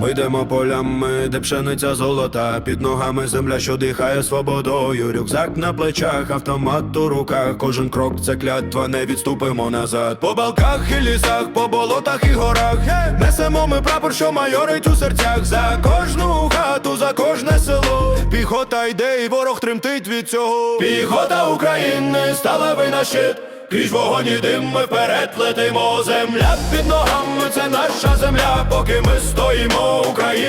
Ми йдемо полями, де пшениця золота, під ногами земля, що дихає свободою. Рюкзак на плечах, автомат у руках. Кожен крок це клятва, не відступимо назад. По балках і лісах, по болотах і горах. Несемо ми прапор, що майорить у серцях. За кожну хату, за кожне село. Піхота йде, і ворог тремтить від цього. Піхота України, сталевий наш щит. Крізь вогонь і дим ми вперед летимо Земля. Під ногами, це наша земля, поки ми стоїмо, Україна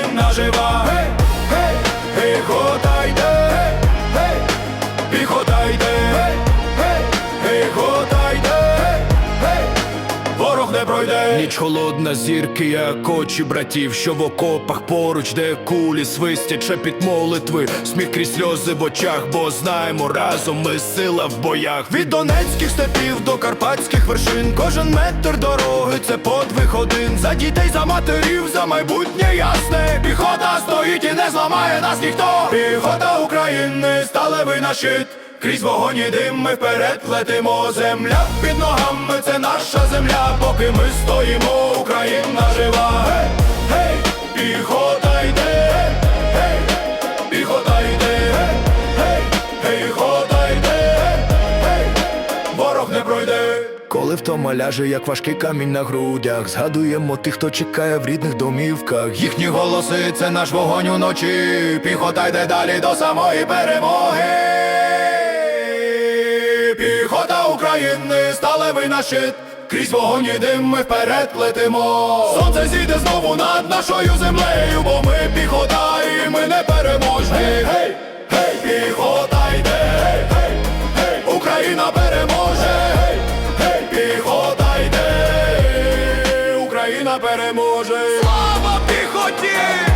не пройде. Ніч холодна, зірки, як очі братів, що в окопах поруч, де кулі свистять, шепіт молитви, сміх крізь сльози в очах, бо знаємо разом ми сила в боях. Від донецьких степів до карпатських вершин Кожен метр дороги це подвиг один. За дітей, за матерів, за майбутнє ясне. Піхота стоїть і не зламає нас ніхто. Піхота України, сталевий наш щит. Крізь вогонь і дим ми вперед летимо. Земля під ногами, Поки ми стоїмо, Україна жива Гей, гей, піхота йде Гей, піхота йде Гей, гей, піхота йде Гей, ворог не пройде Коли втома ляже, як важкий камінь на грудях, згадуємо тих, хто чекає в рідних домівках. Їхні голоси це наш вогонь уночі. Піхота йде далі до самої перемоги. Піхота України, сталевий наш щит крізь вогонь і дим ми вперед летимо. Сонце зійде знову над нашою землею, бо ми піхота і ми не переможні. Гей, гей, гей, піхота йде, гей, гей, гей, Україна переможе, гей, гей, піхота йде, Україна переможе. Слава піхоті!